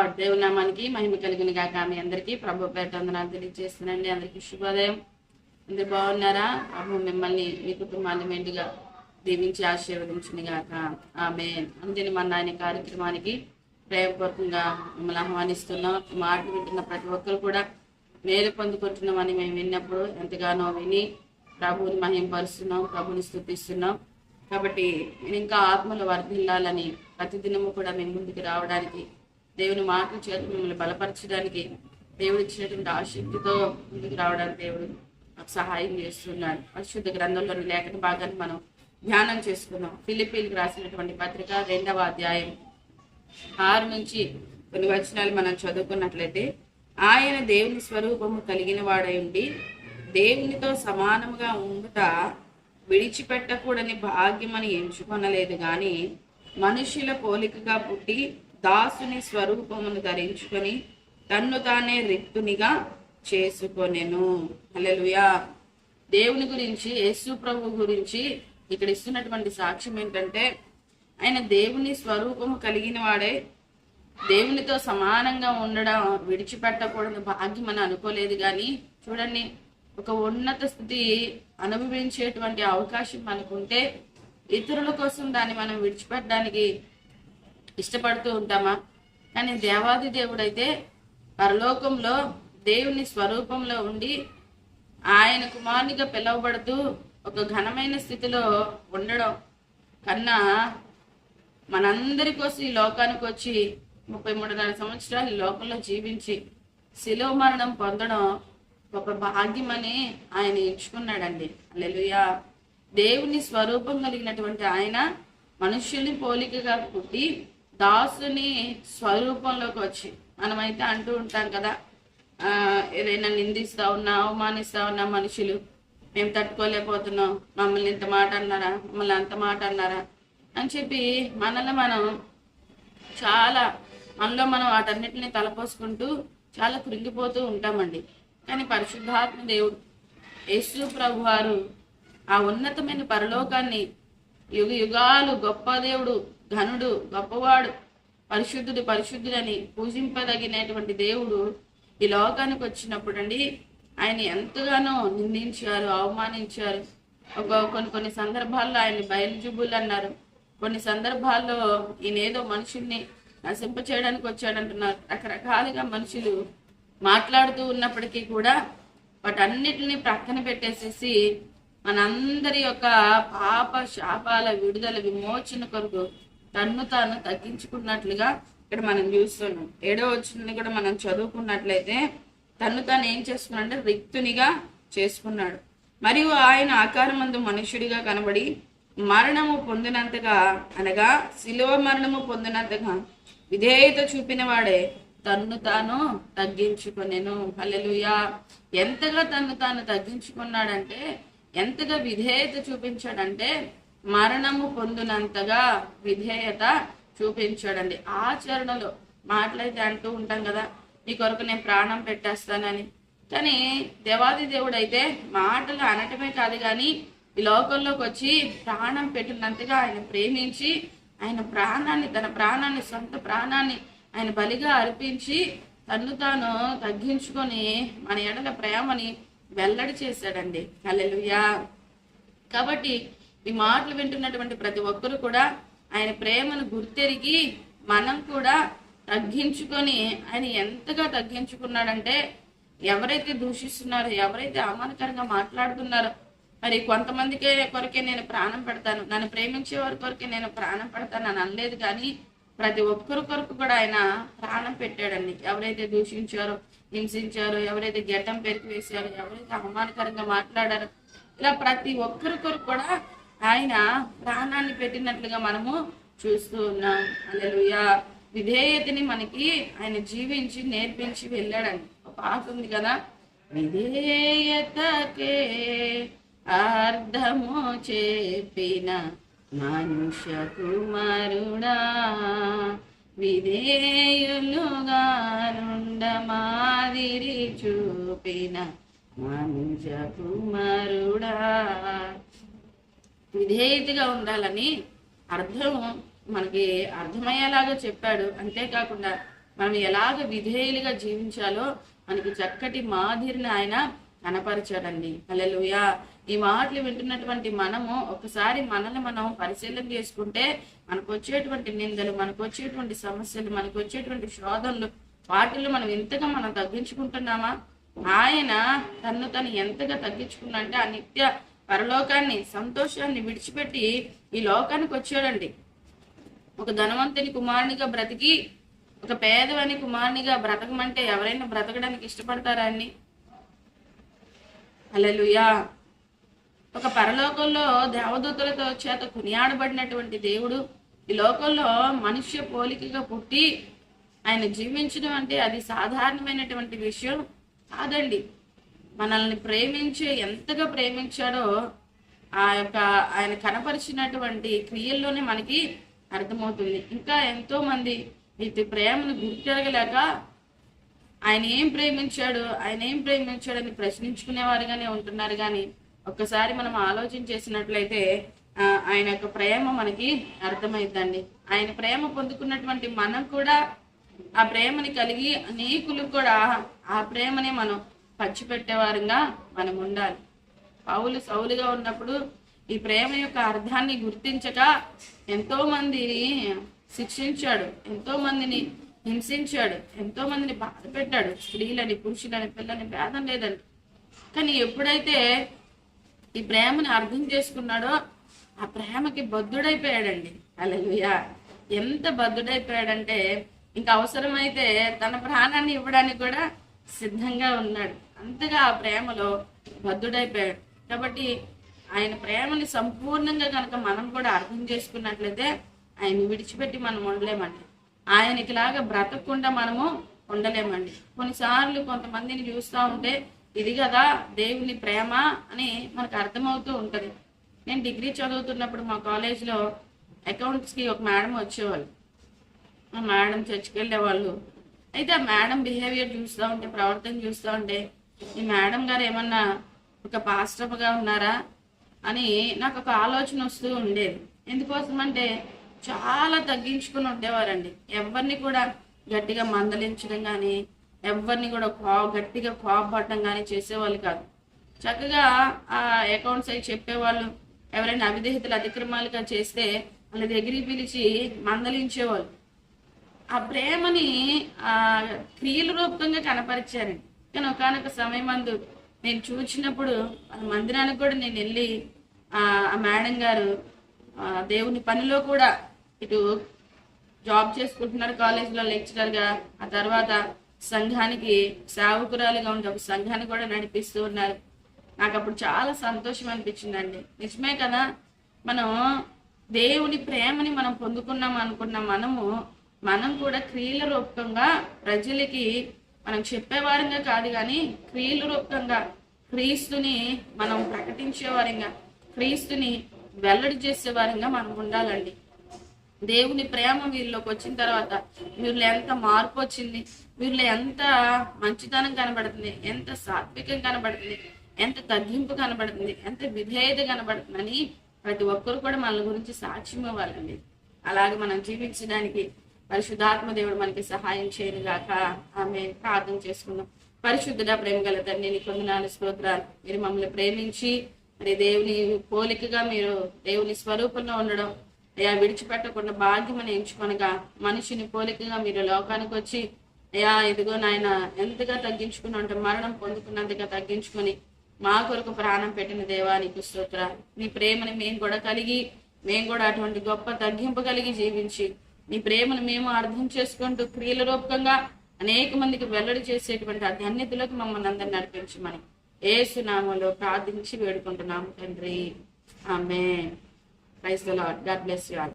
Lord దేవునామానికి మహిమ కలిగిన కాక మీ అందరికీ ప్రభు పేట వందనాలు తెలియజేస్తున్నాండి అందరికీ శుభోదయం. అందరు బాగున్నారా? ప్రభు మిమ్మల్ని మీ కుటుంబాన్ని మెండుగా దీవించి ఆశీర్వదించింది గాక. ఆమె అంజని మన ఆయన కార్యక్రమానికి ప్రేమపూర్వకంగా మిమ్మల్ని ఆహ్వానిస్తున్నాం. మాట వింటున్న ప్రతి ఒక్కరు కూడా మేలు పొందుకుంటున్నామని మేము విన్నప్పుడు ఎంతగానో విని ప్రభువుని మహింపరుస్తున్నాం ప్రభుని స్థుతిస్తున్నాం. కాబట్టి నేను ఇంకా ఆత్మలు వర్ధిల్లాలని ప్రతిదినము కూడా మేము ముందుకు రావడానికి దేవుని మాటల చేత మిమ్మల్ని బలపరచడానికి దేవుడు ఇచ్చినటువంటి ఆసక్తితో ముందుకు రావడానికి దేవుడు మాకు సహాయం చేస్తున్నాడు. పరిశుద్ధ గ్రంథంలోని లేఖన భాగాన్ని మనం ధ్యానం చేసుకున్నాం ఫిలిపీన్కి రాసినటువంటి పత్రిక రెండవ అధ్యాయం ఆరు నుంచి కొన్ని వచనాలు మనం చదువుకున్నట్లయితే ఆయన దేవుని స్వరూపము కలిగిన వాడై ఉండి దేవునితో సమానముగా ఉండుట విడిచిపెట్టకూడని భాగ్యమని ఎంచుకొనలేదు కానీ మనుషుల పోలికగా పుట్టి దాసుని స్వరూపమును ధరించుకొని తన్ను తానే రిక్తునిగా చేసుకొనెను. అలెలుయా దేవుని గురించి యేసు ప్రభు గురించి ఇక్కడ ఇస్తున్నటువంటి సాక్ష్యం ఏంటంటే ఆయన దేవుని స్వరూపము కలిగిన వాడే దేవునితో సమానంగా ఉండడం విడిచిపెట్టకూడదు భాగ్యం అని అనుకోలేదు కానీ చూడండి ఒక ఉన్నత స్థితి అనుభవించేటువంటి అవకాశం మనకుంటే ఇతరుల కోసం దాన్ని మనం విడిచిపెట్టడానికి ఇష్టపడుతూ ఉంటామా? కానీ దేవాది దేవుడైతే పరలోకంలో దేవుని స్వరూపంలో ఉండి ఆయన కుమారునిగా పిలువబడుతూ ఒక ఘనమైన స్థితిలో ఉండడం కన్నా మనందరి కోసం ఈ లోకానికి వచ్చి ముప్పై మూడున్నర సంవత్సరాలు ఈ లోకంలో జీవించి శిలో మరణం పొందడం ఒక భాగ్యమని ఆయన ఎంచుకున్నాడండి. అల్లెలుయా దేవుని స్వరూపం కలిగినటువంటి ఆయన మనుష్యుని పోలికగా పుట్టి దాసుని స్వరూపంలోకి వచ్చి మనమైతే అంటూ ఉంటాం కదా ఏదైనా నిందిస్తూ ఉన్నా అవమానిస్తా ఉన్నా మనుషులు మేము తట్టుకోలేకపోతున్నాం మమ్మల్ని ఇంత మాట అన్నారా మమ్మల్ని అంత మాట అన్నారా? అని చెప్పి మనల్ని మనం చాలా మనలో మనం వాటన్నిటిని తలపోసుకుంటూ చాలా కృంగిపోతూ ఉంటామండి. కానీ పరిశుద్ధాత్మ దేవుడు యేసు ప్రభు వారు ఆ ఉన్నతమైన పరలోకాన్ని యుగ యుగాలు గొప్ప దేవుడు ఘనుడు గొప్పవాడు పరిశుద్ధుడు పరిశుద్ధుడని పూజింపదగినటువంటి దేవుడు ఈ లోకానికి వచ్చినప్పుడు అండి ఆయన ఎంతగానో నిందించారు అవమానించారు. ఒక కొన్ని కొన్ని సందర్భాల్లో ఆయన బయలుజుబులు అన్నారు. కొన్ని సందర్భాల్లో ఈయన ఏదో మనుషుల్ని నశింప చేయడానికి వచ్చాడంటున్నారు. రకరకాలుగా మనుషులు మాట్లాడుతూ ఉన్నప్పటికీ కూడా వాటన్నిటిని ప్రక్కన పెట్టేసేసి మనందరి యొక్క పాప శాపాల విడుదల విమోచన కొరకు తన్ను తాను తగ్గించుకున్నట్లుగా ఇక్కడ మనం చూస్తున్నాం. ఏడో వచ్చింది కూడా మనం చదువుకున్నట్లయితే తన్ను తాను ఏం చేసుకున్నాడంటే రిక్తునిగా చేసుకున్నాడు. మరియు ఆయన ఆకారమందు మనుష్యుడిగా కనబడి మరణము పొందినంతగా అనగా శిలువ మరణము పొందినంతగా విధేయత చూపిన వాడే తన్ను తాను తగ్గించుకునేను. హల్లెలూయా. ఎంతగా తన్ను తాను తగ్గించుకున్నాడంటే ఎంతగా విధేయత చూపించాడంటే మరణము పొందినంతగా విధేయత చూపించాడండి. ఆచరణలో మాటలైతే అంటూ ఉంటాం కదా నీ కొరకు నేను ప్రాణం పెట్టేస్తానని. కానీ దేవాది దేవుడు అయితే మాటలు అనటమే కాదు కానీ ఈ లోకంలోకి వచ్చి ప్రాణం పెట్టినంతగా ఆయన ప్రేమించి ఆయన ప్రాణాన్ని తన ప్రాణాన్ని సొంత ప్రాణాన్ని ఆయన బలిగా అర్పించి తన్ను తాను తగ్గించుకొని మన ఎడల ప్రేమని వెల్లడి చేశాడండి. హల్లెలూయా. కాబట్టి ఈ మాటలు వింటున్నటువంటి ప్రతి ఒక్కరు కూడా ఆయన ప్రేమను గుర్తెరిగి మనం కూడా తగ్గించుకొని ఆయన ఎంతగా తగ్గించుకున్నాడంటే ఎవరైతే దూషిస్తున్నారో ఎవరైతే అవమానకరంగా మాట్లాడుతున్నారో మరి కొంతమందికే కొరకే నేను ప్రాణం పెడతాను నన్ను ప్రేమించే వారి కొరకే నేను ప్రాణం పెడతాను అని అనలేదు కానీ ప్రతి ఒక్కరి కొరకు కూడా ఆయన ప్రాణం పెట్టాడండి. ఎవరైతే దూషించారో హింసించారో ఎవరైతే గడ్డం పెరికి వేసారో ఎవరైతే అవమానకరంగా మాట్లాడారో ఇలా ప్రతి ఒక్కరి కొరకు కూడా ఆయన ప్రాణాన్ని పెట్టినట్లుగా మనము చూస్తూ ఉన్నాం. అలెలుయా విధేయతని మనకి ఆయన జీవించి నేర్పించి వెళ్ళాడండి. ఒక పాట ఉంది కదా? విధేయతకే అర్థము చెప్పిన మనుష్య కుమారుడా విధేయులుగా నుండ మాదిరి చూపిన మనుష్య కుమారుడా. విధేయతగా ఉండాలని అర్థం మనకి అర్థమయ్యేలాగా చెప్పాడు. అంతేకాకుండా మనం ఎలాగ విధేయులుగా జీవించాలో మనకి చక్కటి మాదిరిని ఆయన కనపరిచాడండి. హల్లెలూయా. ఈ మాటలు వింటున్నటువంటి మనము ఒకసారి మనల్ని మనం పరిశీలన చేసుకుంటే మనకు వచ్చేటువంటి నిందలు మనకు వచ్చేటువంటి సమస్యలు మనకు వచ్చేటువంటి శోధనలు వాటిల్లో మనం ఎంతగా మనం తగ్గించుకుంటున్నామా? ఆయన తన్ను తను ఎంతగా తగ్గించుకున్నంటే ఆ నిత్య పరలోకాన్ని సంతోషాన్ని విడిచిపెట్టి ఈ లోకానికి వచ్చాడండి. ఒక ధనవంతుని కుమారునిగా బ్రతికి ఒక పేదవాని కుమారునిగా బ్రతకమంటే ఎవరైనా బ్రతకడానికి ఇష్టపడతారా అండి? అలెలుయా ఒక పరలోకంలో దేవదూతలతో చేత కొనియాడబడినటువంటి దేవుడు ఈ లోకంలో మనుష్య పోలికగా పుట్టి ఆయన జీవించడం అంటే అది సాధారణమైనటువంటి విషయం కాదండి. మనల్ని ప్రేమించే ఎంతగా ప్రేమించాడో ఆ యొక్క ఆయన కనపరిచినటువంటి క్రియల్లోనే మనకి అర్థమవుతుంది. ఇంకా ఎంతో మంది ప్రేమను గుర్తెరగలేక ఆయన ఏం ప్రేమించాడు ఆయన ఏం ప్రేమించాడని ప్రశ్నించుకునేవారుగానే ఉంటున్నారు. కానీ ఒక్కసారి మనం ఆలోచన చేసినట్లయితే ఆయన యొక్క ప్రేమ మనకి అర్థమైందండి. ఆయన ప్రేమ పొందుకున్నటువంటి మనం కూడా ఆ ప్రేమని కలిగి అనేకులు కూడా ఆ ప్రేమని మనం పంచిపెట్టేవారుగా మనం ఉండాలి పౌలు సౌలుగా ఉన్నప్పుడు ఈ ప్రేమ యొక్క అర్థాన్ని గుర్తించక ఎంతో మందిని శిక్షించాడు ఎంతో మందిని హింసించాడు ఎంతో మందిని బాధ పెట్టాడు స్త్రీలని పురుషులని పిల్లని భేదం లేదండి. కానీ ఎప్పుడైతే ఈ ప్రేమని అర్థం చేసుకున్నాడో ఆ ప్రేమకి బద్ధుడైపోయాడండి. అలలుయా ఎంత బద్ధుడైపోయాడంటే ఇంకా అవసరమైతే తన ప్రాణాన్ని ఇవ్వడానికి కూడా సిద్ధంగా ఉన్నాడు. అంతగా ఆ ప్రేమలో బద్ధుడైపోయాడు. కాబట్టి ఆయన ప్రేమని సంపూర్ణంగా కనుక మనం కూడా అర్థం చేసుకున్నట్లయితే ఆయన విడిచిపెట్టి మనం ఉండలేమండి. ఆయనకి లాగా బ్రతకకుండా మనము ఉండలేమండి. కొన్నిసార్లు కొంతమందిని చూస్తూ ఉంటే ఇది కదా దేవుని ప్రేమ అని మనకు అర్థమవుతూ ఉంటుంది. నేను డిగ్రీ చదువుతున్నప్పుడు మా కాలేజ్లో అకౌంట్స్కి ఒక మేడం వచ్చేవాళ్ళు. ఆ మేడం చర్చికి వెళ్ళేవాళ్ళు అయితే ఆ మేడం బిహేవియర్ చూస్తూ ఉంటే ప్రవర్తన చూస్తూ ఉంటే ఈ మేడం గారు ఏమన్నా ఒక పాస్టర్గా ఉన్నారా అని నాకు ఒక ఆలోచన వస్తూ ఉండేది. ఎందుకోసం అంటే చాలా తగ్గించుకుని ఉండేవారండి. ఎవరిని కూడా గట్టిగా మందలించడం కానీ ఎవరిని కూడా కో గట్టిగా కోపపడటం కానీ చేసేవాళ్ళు కాదు. చక్కగా ఆ అకౌంట్స్ అవి చెప్పేవాళ్ళు ఎవరైనా అవిదేహితలు అతిక్రమాలుగా చేస్తే వాళ్ళ దగ్గరికి పిలిచి మందలించేవాళ్ళు. ఆ ప్రేమని ఆ క్రియల రూపకంగా కనపరిచారండి కానీ ఒకనొక సమయం అందు నేను చూసినప్పుడు ఆ మందిరానికి కూడా నేను వెళ్ళి ఆ మేడం గారు దేవుని పనిలో కూడా ఇటు జాబ్ చేసుకుంటున్నారు కాలేజీలో లెక్చరర్గా. ఆ తర్వాత సంఘానికి సేవకురాలుగా ఉండి ఒక సంఘాన్ని కూడా నడిపిస్తూ ఉన్నారు. నాకు అప్పుడు చాలా సంతోషం అనిపించిందండి. నిజమే కదా? మనం దేవుని ప్రేమని మనం పొందుకున్నాం అనుకున్న మనము మనం కూడా క్రియల రూపకంగా ప్రజలకి మనం చెప్పేవారంగా కాదు కానీ క్రియల రూపకంగా క్రీస్తుని మనం ప్రకటించేవారంగా క్రీస్తుని వెల్లడి చేసేవారంగా మనం ఉండాలండి. దేవుని ప్రేమ వీరిలోకి వచ్చిన తర్వాత వీరిలో ఎంత మార్పు వచ్చింది వీరిలో ఎంత మంచితనం కనబడుతుంది ఎంత సాత్వికం కనబడుతుంది ఎంత తగ్గింపు కనబడుతుంది ఎంత విధేయత కనబడుతుందని ప్రతి ఒక్కరు కూడా మన గురించి సాక్ష్యం ఇవ్వాలండి. అలాగే మనం జీవించడానికి పరిశుద్ధాత్మ దేవుడు మనకి సహాయం చేయనుగాక. ఆమె ప్రార్థన చేసుకుందాం. పరిశుద్ధుడ ప్రేమ గల తండ్రి నీ కొందనాలు స్తోత్రాలు. మీరు మమ్మల్ని ప్రేమించి మరి దేవుని పోలికగా మీరు దేవుని స్వరూపంలో ఉండడం అయ్యా విడిచిపెట్టకుండా భాగ్యమని ఎంచుకొనగా మనిషిని పోలికగా మీరు లోకానికి వచ్చి అయ్యా ఇదిగో నాయన ఎంతగా తగ్గించుకుని అంటే మరణం పొందుకున్నంతగా తగ్గించుకొని మా కొరకు ప్రాణం పెట్టిన దేవానికి స్తోత్రాలు. నీ ప్రేమని మేము కూడా కలిగి మేము కూడా అటువంటి గొప్ప తగ్గింపు కలిగి జీవించి నీ ప్రేమను మేము అర్థం చేసుకుంటూ క్రియల రూపకంగా అనేక మందికి వెల్లడి చేసేటువంటి ఆ ధన్యతలకు మమ్మల్ని అందరిని నడిపించమని ఏసునామంలో ప్రార్థించి వేడుకుంటున్నాము తండ్రి. ఆమె praise the God bless you all.